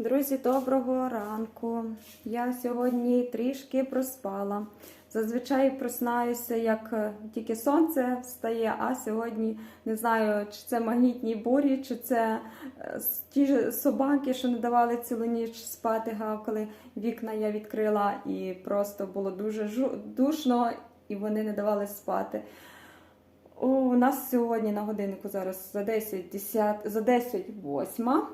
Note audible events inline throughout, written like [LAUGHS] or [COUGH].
Друзі, доброго ранку. Я сьогодні трішки проспала. Зазвичай проснаюся, як е, тільки сонце встає, а сьогодні не знаю, чи це магнітні бурі, чи це е, ті ж собаки, що не давали цілу ніч спати, гавкали. Вікна я відкрила і просто було дуже душно, і вони не давали спати. У нас сьогодні на годиннику зараз за 10, 10, за 10 восьма.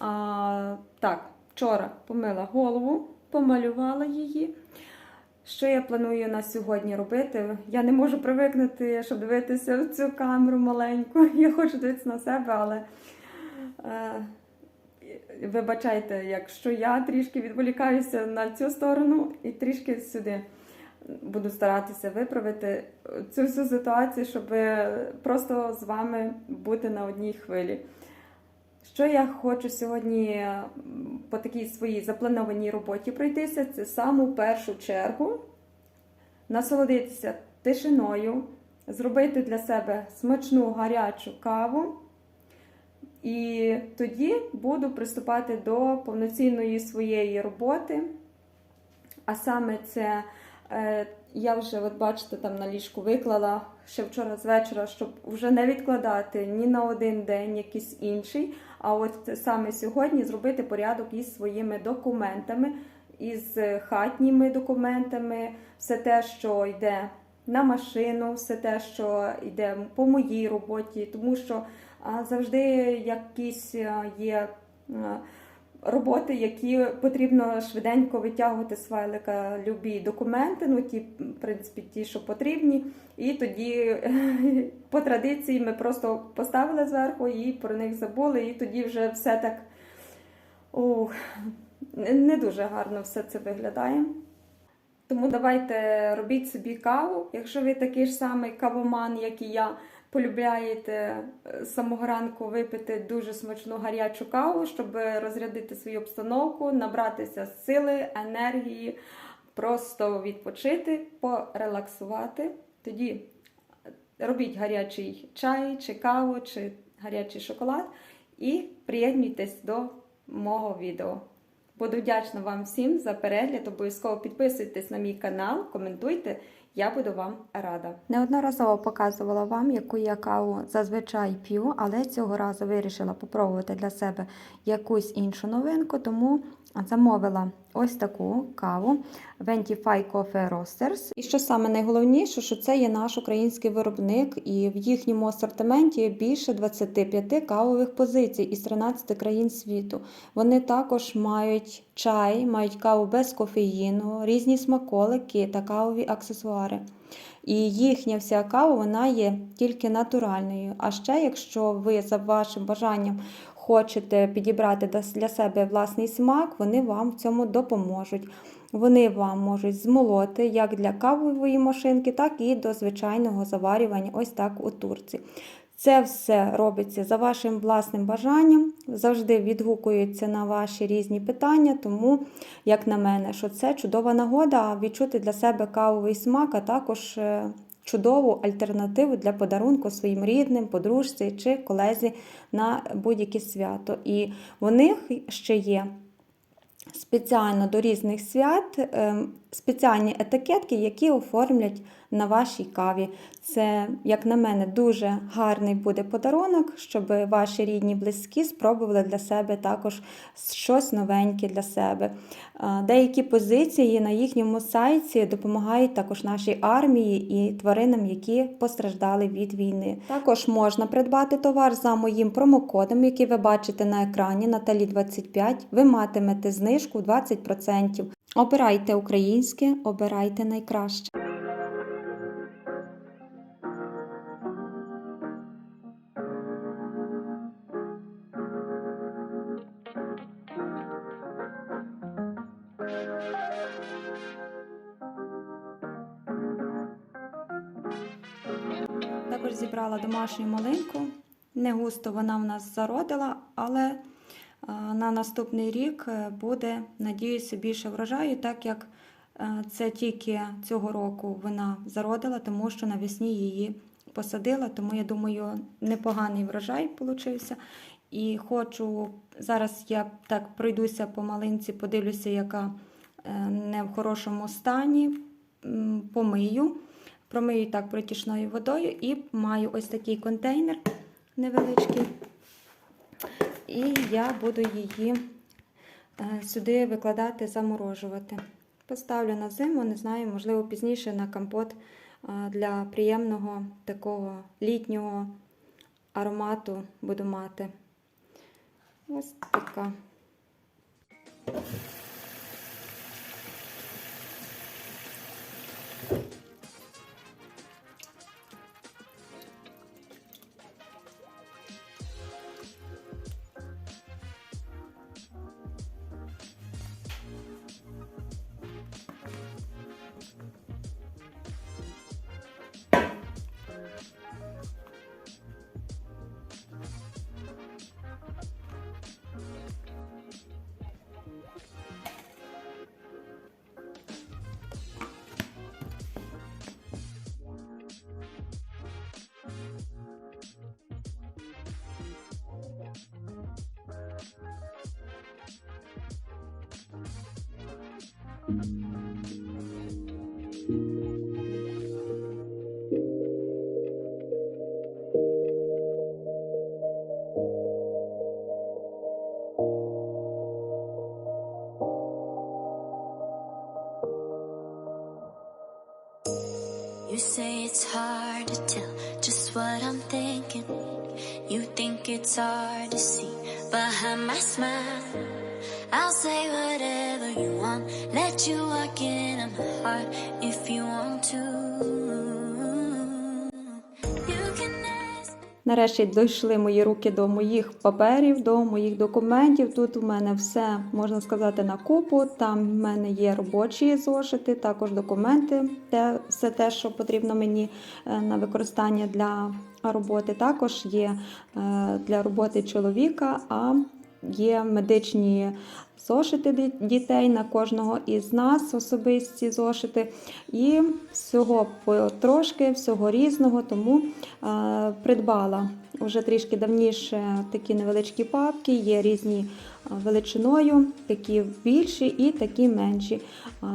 А, так, вчора помила голову, помалювала її. Що я планую на сьогодні робити? Я не можу привикнути, щоб дивитися в цю камеру маленьку. [LAUGHS] Я хочу дивитися на себе, але е, вибачайте, якщо я трішки відволікаюся на цю сторону і трішки сюди. Буду старатися виправити цю всю ситуацію, щоб просто з вами бути на одній хвилі. Що я хочу сьогодні по такій своїй запланованій роботі пройтися, це саму першу чергу насолодитися тишиною, зробити для себе смачну гарячу каву. І тоді буду приступати до повноцінної своєї роботи. А саме це е, я вже, от бачите, там на ліжку виклала ще вчора з вечора, щоб вже не відкладати ні на один день якийсь інший. А от саме сьогодні зробити порядок із своїми документами, із хатніми документами, все те, що йде на машину, все те, що йде по моїй роботі, тому що завжди якісь є. Роботи, які потрібно швиденько витягувати з файлика любі документи, ну ті, в принципі, ті, що потрібні. І тоді [LAUGHS] по традиції ми просто поставили зверху і про них забули, і тоді вже все так ух, не дуже гарно все це виглядає. Тому давайте робіть собі каву. Якщо ви такий ж самий кавоман, як і я, полюбляєте е, з самого ранку випити дуже смачну гарячу каву, щоб розрядити свою обстановку, набратися сили, енергії, просто відпочити, порелаксувати. Тоді робіть гарячий чай, чи каву, чи гарячий шоколад і приєднуйтесь до мого відео. Буду вдячна вам всім за перегляд. Обов'язково підписуйтесь на мій канал, коментуйте. Я буду вам рада. Неодноразово показувала вам, яку я каву зазвичай п'ю, але цього разу вирішила попробувати для себе якусь іншу новинку, тому замовила ось таку каву Ventify Coffee Roasters. І що саме найголовніше, що це є наш український виробник, і в їхньому асортименті більше 25 кавових позицій із 13 країн світу. Вони також мають чай, мають каву без кофеїну, різні смаколики та кавові аксесуари. І їхня вся кава вона є тільки натуральною. А ще, якщо ви за вашим бажанням хочете підібрати для себе власний смак, вони вам в цьому допоможуть. Вони вам можуть змолоти як для кавової машинки, так і до звичайного заварювання, ось так у турці. Це все робиться за вашим власним бажанням, завжди відгукуються на ваші різні питання, тому, як на мене, що це чудова нагода відчути для себе кавовий смак, а також е, чудову альтернативу для подарунку своїм рідним, подружці чи колезі на будь-яке свято. І в них ще є спеціально до різних свят ем, спеціальні етикетки, які оформлять на вашій каві. Це, як на мене, дуже гарний буде подарунок, щоб ваші рідні близькі спробували для себе також щось новеньке для себе. Деякі позиції на їхньому сайті допомагають також нашій армії і тваринам, які постраждали від війни. Також можна придбати товар за моїм промокодом, який ви бачите на екрані Наталі 25. Ви матимете знижку 20%. Обирайте українське, обирайте найкраще. Також зібрала домашню малинку. Не густо вона в нас зародила, але на наступний рік е, буде, надіюся, більше врожаю, так як е, це тільки цього року вона зародила, тому що навесні її посадила. Тому я думаю, непоганий врожай получився. І хочу зараз я так пройдуся по малинці, подивлюся, яка е, не в хорошому стані. Помию, промию так протічною водою і маю ось такий контейнер невеличкий. І я буду її е, сюди викладати, заморожувати. Поставлю на зиму, не знаю, можливо, пізніше на компот е, для приємного такого літнього аромату буду мати. Ось така. You say it's hard to tell just what I'm thinking. You think it's hard to see behind my smile. Нарешті дійшли мої руки до моїх паперів, до моїх документів. Тут у мене все можна сказати на купу. Там в мене є робочі зошити, також документи, те, все те, що потрібно мені е, на використання для роботи. Також є е, для роботи чоловіка, а є медичні зошити дітей на кожного із нас, особисті зошити. І всього потрошки, всього різного, тому е, придбала вже трішки давніше такі невеличкі папки, є різні е, величиною, такі більші і такі менші. Е,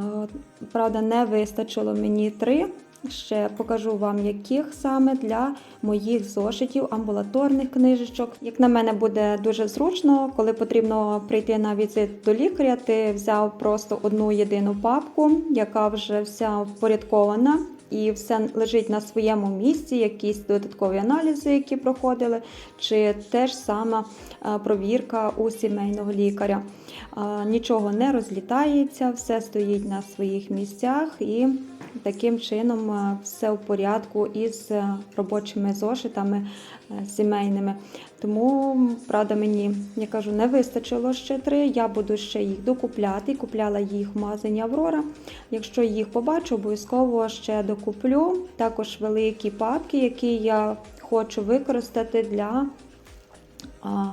Правда, не вистачило мені три. Ще покажу вам, яких саме для моїх зошитів, амбулаторних книжечок. Як на мене, буде дуже зручно, коли потрібно прийти на візит до лікаря, ти взяв просто одну єдину папку, яка вже вся впорядкована. І все лежить на своєму місці, якісь додаткові аналізи, які проходили, чи теж сама е, провірка у сімейного лікаря. Е, Нічого не розлітається, все стоїть на своїх місцях і таким чином е, все в порядку із робочими зошитами сімейними. Тому, правда, мені, я кажу, не вистачило ще три. Я буду ще їх докупляти. Купляла їх в магазині Аврора. Якщо їх побачу, обов'язково ще докуплю. Також великі папки, які я хочу використати для а,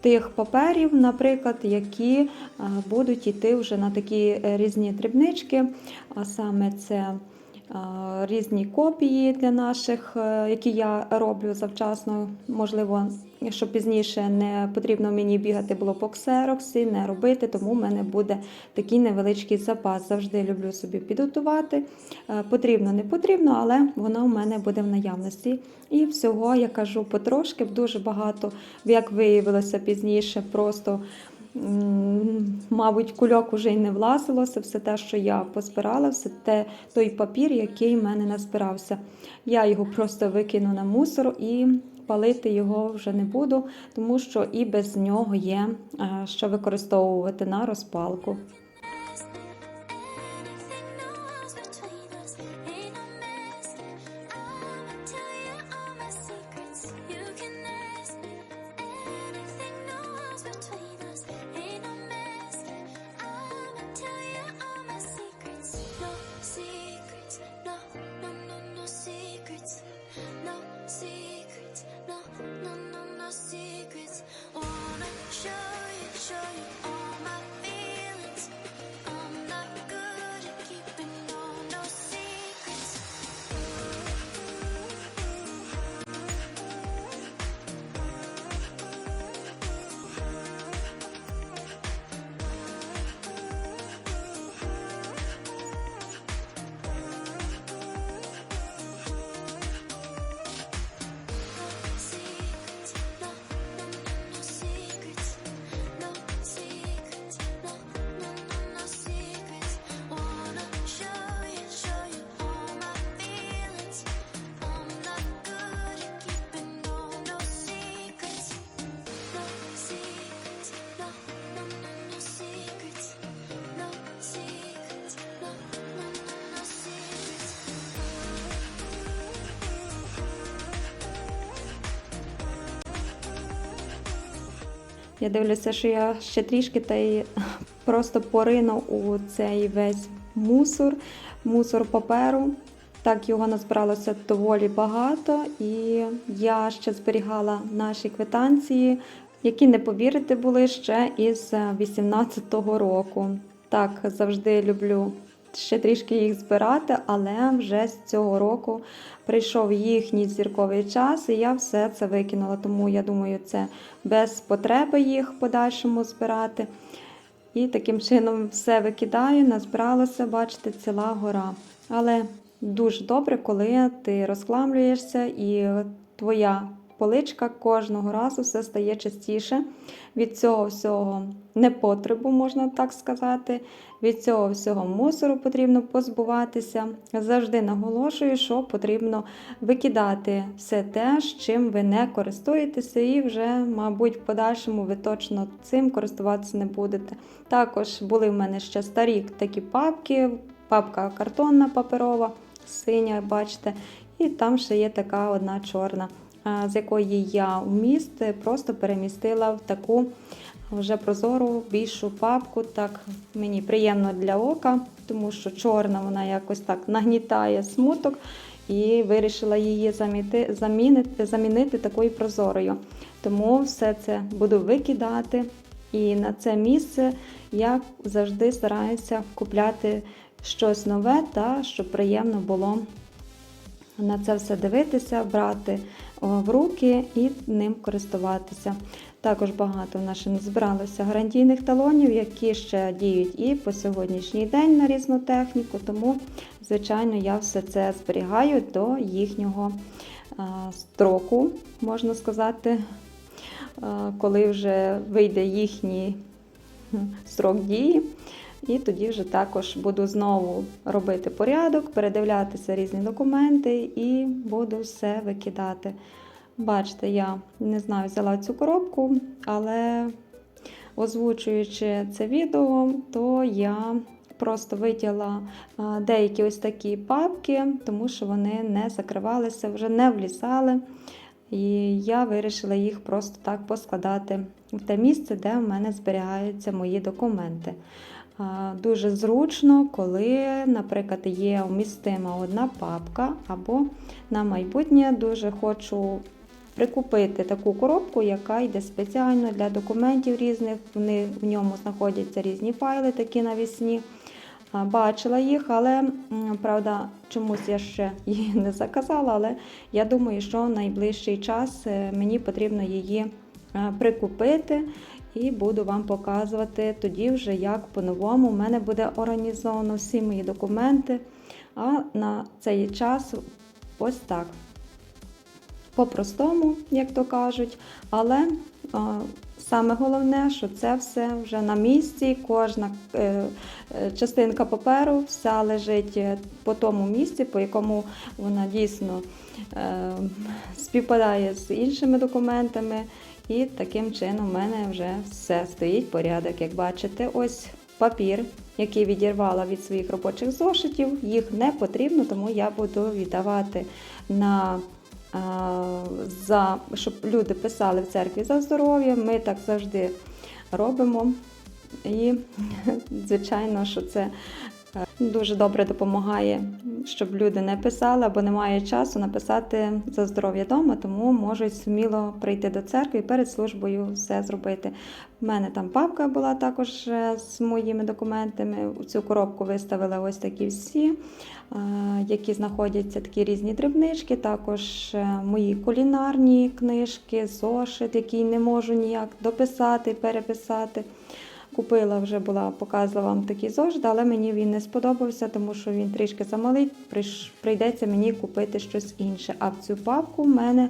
тих паперів, наприклад, які а, будуть йти вже на такі е, різні дрібнички, а саме це різні копії для наших, е, які я роблю завчасно. Можливо, щоб пізніше не потрібно мені бігати було по ксероксі, не робити, тому в мене буде такий невеличкий запас. Завжди люблю собі підготувати. Е, Потрібно, не потрібно, але воно в мене буде в наявності. І всього, я кажу, потрошки, дуже багато, як виявилося пізніше, просто. Мабуть, кульок уже й не влазилося, все те, що я позбирала, все те, той папір, який в мене назбирався. Я його просто викину на мусор і палити його вже не буду, тому що і без нього є е, що використовувати на розпалку. Я дивлюся, що я ще трішки та й просто порину у цей весь мусор, мусор паперу. Так його назбиралося доволі багато, і я ще зберігала наші квитанції, які не повірите були ще із 18-го року. Так, завжди люблю ще трішки їх збирати, але вже з цього року прийшов їхній зірковий час, і я все це викинула. Тому я думаю, це без потреби їх подальшому збирати. І таким чином все викидаю, назбиралося, бачите, ціла гора. Але дуже добре, коли ти розкламлюєшся і твоя поличка кожного разу все стає частіше. Від цього всього непотребу, можна так сказати. Від цього всього мусору потрібно позбуватися. Завжди наголошую, що потрібно викидати все те, з чим ви не користуєтеся, і вже, мабуть, в подальшому ви точно цим користуватися не будете. Також були в мене ще старі такі папки, папка картонна паперова, синя, бачите, і там ще є така одна чорна, з якої я вміст просто перемістила в таку вже прозору більшу папку. Так мені приємно для ока, тому що чорна вона якось так нагнітає смуток. І вирішила її заміти, замінити, замінити такою прозорою. Тому все це буду викидати. І на це місце я завжди стараюся купляти щось нове та щоб приємно було на це все дивитися, брати в руки і ним користуватися. Також багато в нас збиралося гарантійних талонів, які ще діють і по сьогоднішній день на різну техніку. Тому, звичайно, я все це зберігаю до їхнього а, строку, можна сказати, а, коли вже вийде їхній строк дії. І тоді вже також буду знову робити порядок, передивлятися різні документи і буду все викидати. Бачите, я не знаю, взяла цю коробку, але озвучуючи це відео, то я просто виділа деякі ось такі папки, тому що вони не закривалися, вже не влізали. І я вирішила їх просто так поскладати в те місце, де в мене зберігаються мої документи. Дуже зручно, коли, наприклад, є вмістима одна папка, або на майбутнє дуже хочу прикупити таку коробку, яка йде спеціально для документів різних. Вони, в ньому знаходяться різні файли, такі навісні. Бачила їх, але правда, чомусь я ще її не заказала. Але я думаю, що найближчий час е, мені потрібно її е, прикупити і буду вам показувати тоді, вже як по-новому. У мене буде організовано всі мої документи. А на цей час ось так. По-простому, як то кажуть, але а, саме головне, що це все вже на місці, кожна е, частинка паперу вся лежить е, по тому місці, по якому вона дійсно е, співпадає з іншими документами. І таким чином в мене вже все стоїть порядок. Як бачите, ось папір, який відірвала від своїх робочих зошитів, їх не потрібно, тому я буду віддавати на за щоб люди писали в церкві за здоров'я. Ми так завжди робимо. І, [LAUGHS] звичайно, що це дуже добре допомагає, щоб люди не писали або немає часу написати за здоров'я вдома, тому можуть сміло прийти до церкви і перед службою все зробити. У мене там папка була також е, з моїми документами. У цю коробку виставила ось такі всі, е, які знаходяться такі різні дрібнички, також е, мої кулінарні книжки, зошит, який не можу ніяк дописати, переписати. Купила вже була, показувала вам такий зошит, але мені він не сподобався, тому що він трішки замалий. Прийдеться мені купити щось інше. А в цю папку в мене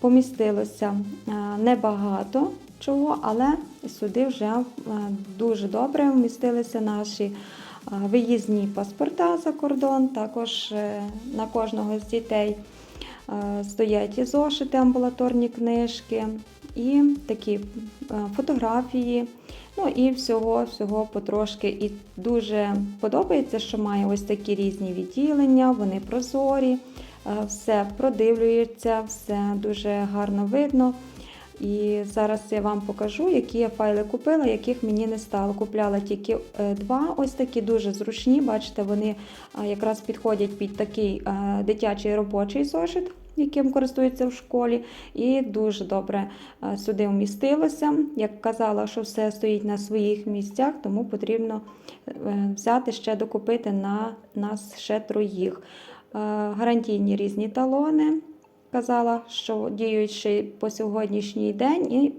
помістилося е, небагато чого, але сюди вже е, дуже добре вмістилися наші е, виїзні паспорта за кордон. Також на кожного з дітей стоять і зошити, амбулаторні книжки, і такі е, фотографії. Ну і всього, всього потрошки. І дуже подобається, що має ось такі різні відділення, вони прозорі, е, все продивлюється, все дуже гарно видно. І зараз я вам покажу, які я файли купила, яких мені не стало. Купляла тільки е, два, ось такі дуже зручні. Бачите, вони е, якраз підходять під такий е, дитячий робочий зошит, яким користуються в школі, і дуже добре сюди вмістилося. Як казала, що все стоїть на своїх місцях, тому потрібно взяти ще докупити на нас ще троїх. Гарантійні різні талони. Казала, що й по сьогоднішній день і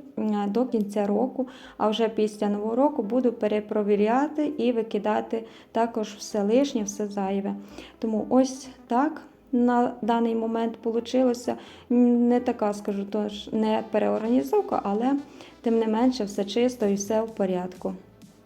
до кінця року, а вже після нового року буду перепровіряти і викидати також все лишнє, все зайве. Тому ось так на даний момент вийшло. Не така, скажу, тож не переорганізовка, але тим не менше все чисто і все в порядку.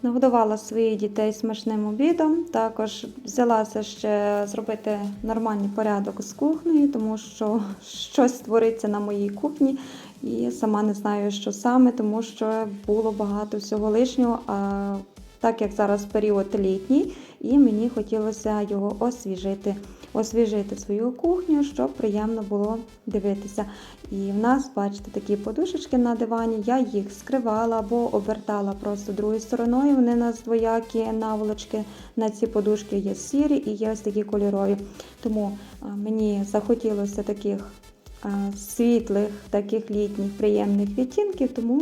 Нагодувала своїх дітей смачним обідом. Також взялася ще зробити нормальний порядок з кухнею, тому що [LAUGHS] щось твориться на моїй кухні. І сама не знаю, що саме, тому що було багато всього лишнього. А так як зараз період літній, і мені хотілося його освіжити, освіжити свою кухню, щоб приємно було дивитися. І в нас, бачите, такі подушечки на дивані. Я їх скривала або обертала просто другою стороною. Вони у нас двоякі наволочки на ці подушки є сірі і є ось такі кольорові. Тому мені захотілося таких світлих, таких літніх, приємних відтінків, тому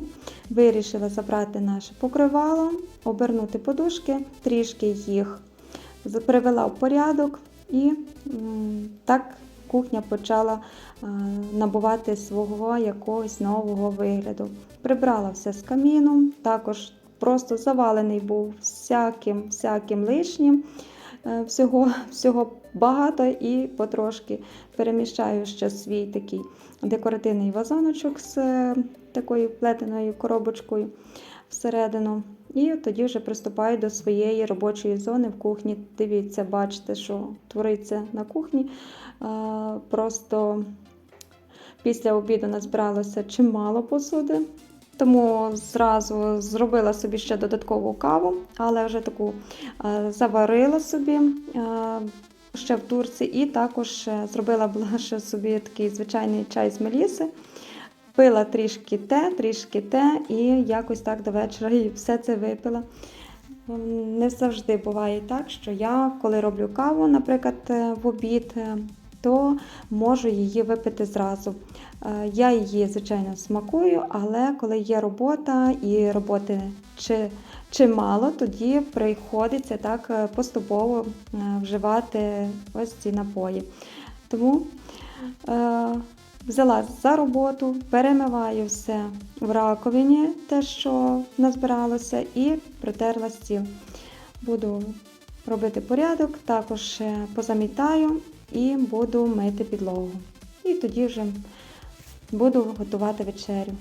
вирішила забрати наше покривало, обернути подушки, трішки їх привела в порядок і так кухня почала набувати свого якогось нового вигляду. Прибрала все з каміну, також просто завалений був всяким, всяким лишнім. Е, Всього, всього багато і потрошки переміщаю ще свій такий декоративний вазоночок з е, такою плетеною коробочкою всередину. І тоді вже приступаю до своєї робочої зони в кухні. Дивіться, бачите, що твориться на кухні. Просто після обіду назбиралося чимало посуди. Тому зразу зробила собі ще додаткову каву, але вже таку заварила собі ще в турці, і також е, зробила [LAUGHS] ще собі такий звичайний чай з меліси. Пила трішки те, трішки те, і якось так до вечора і все це випила. Не завжди буває так, що я, коли роблю каву, наприклад, е, в обід, е, то можу її випити зразу. Е, Я її, звичайно, смакую, але коли є робота і роботи чи, чимало, тоді приходиться так поступово вживати ось ці напої. Тому взяла за роботу, перемиваю все в раковині, те, що назбиралося, і притерла стіл. Буду робити порядок, також позамітаю і буду мити підлогу. І тоді вже буду готувати вечерю.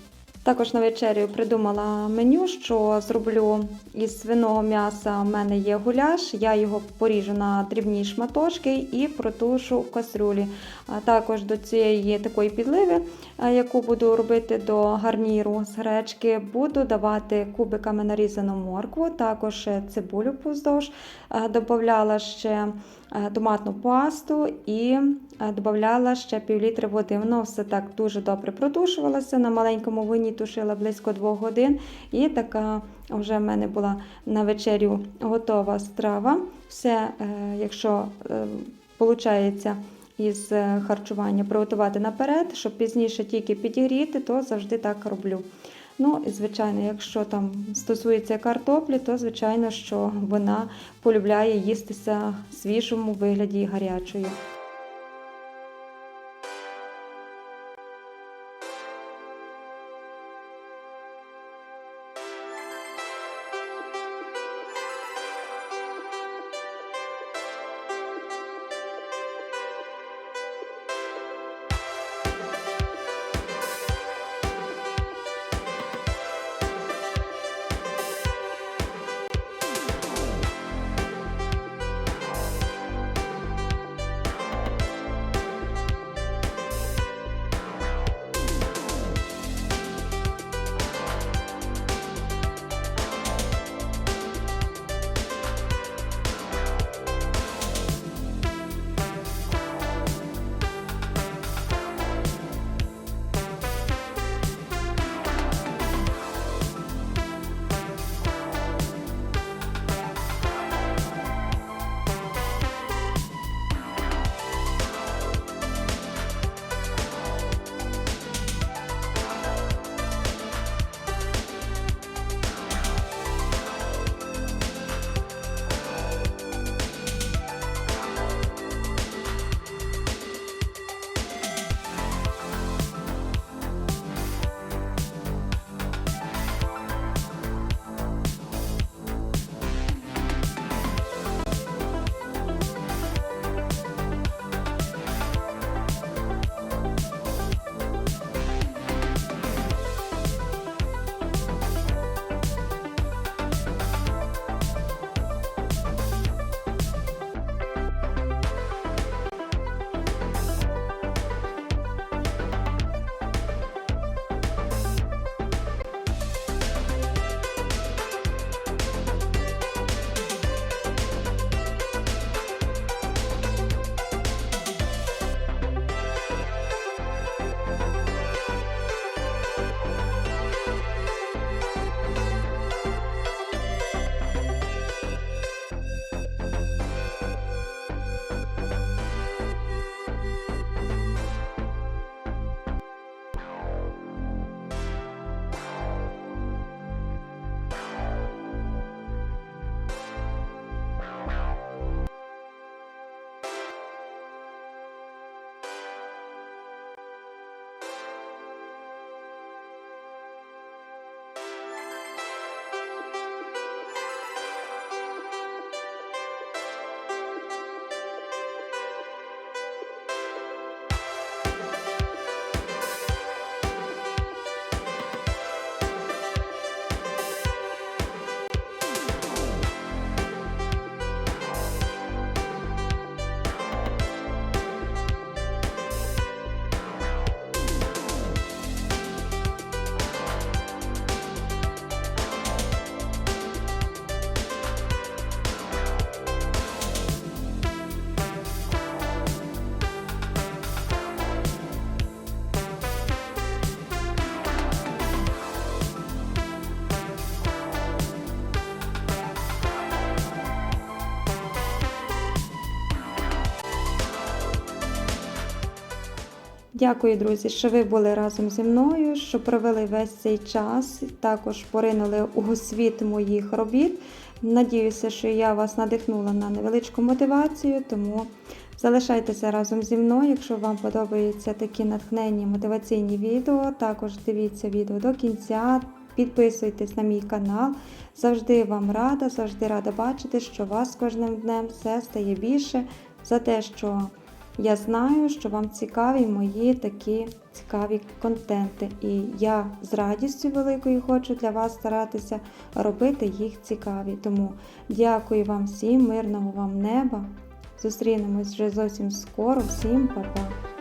Також на вечерю придумала меню, що зроблю із свиного м'яса. У мене є гуляш, я його поріжу на дрібні шматочки і протушу в кастрюлі. Також до цієї такої підливи, яку буду робити до гарніру з гречки, буду давати кубиками нарізану моркву, також е, цибулю поздовж. Добавляла ще томатну пасту і е, додавала ще півлітри води. Воно все так дуже добре протушувалося. На маленькому вині тушила близько 2 годин. І така вже в мене була на вечерю готова страва. Все, е, якщо виходить із е, харчування приготувати наперед, щоб пізніше тільки підігріти, то завжди так роблю. Ну, і звичайно, якщо там стосується картоплі, то звичайно, що вона полюбляє їстися свіжому вигляді і гарячою. Дякую, друзі, що ви були разом зі мною, що провели весь цей час, також поринули у світ моїх робіт. Надіюся, що я вас надихнула на невеличку мотивацію, тому залишайтеся разом зі мною. Якщо вам подобаються такі натхненні мотиваційні відео, також дивіться відео до кінця. Підписуйтесь на мій канал. Завжди вам рада, завжди рада бачити, що вас кожним днем все стає більше за те, що я знаю, що вам цікаві мої такі цікаві контенти. І я з радістю великою хочу для вас старатися робити їх цікаві. Тому дякую вам всім, мирного вам неба. Зустрінемось вже зовсім скоро. Всім па-па!